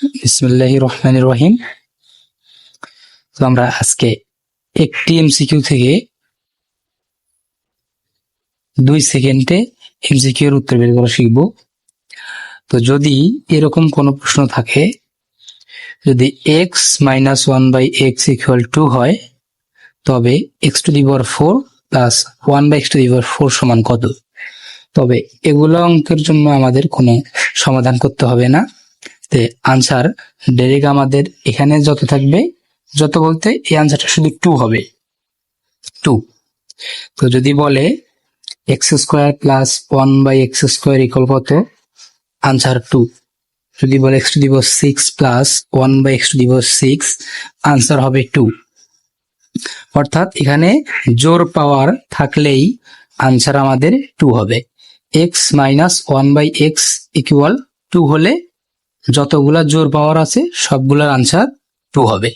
বিসমুল্লাহ রহমান রহিম তো আমরা আজকে একটি এমসিকিউ থেকে দুই সেকেন্ডে এমসিকিউ এর উত্তর বের করা শিখব। তো যদি এরকম কোনো প্রশ্ন থাকে, যদি x minus one by x equal to হয়, তবে x to the four plus one by x to the four সমান কত? তবে এগুলো অঙ্কের জন্য আমাদের কোনো সমাধান করতে হবে না। তে আনসার ডাইরেক্ট আমাদের এখানে যত থাকবে, যত বলতে এই আনসারটা শুধু টু হবে। টু তো যদি বলে x square plus one by x square equal কত? আনসার টু যদি বলে x to the six plus one by x to the six answer হবে টু অর্থাৎ এখানে জোর পাওয়ার থাকলেই আনসার আমাদের টু হবে। X minus one by x equal to হলে যতগুলা জোর পাওয়ার আছে সবগুলার আনসার টু হবে।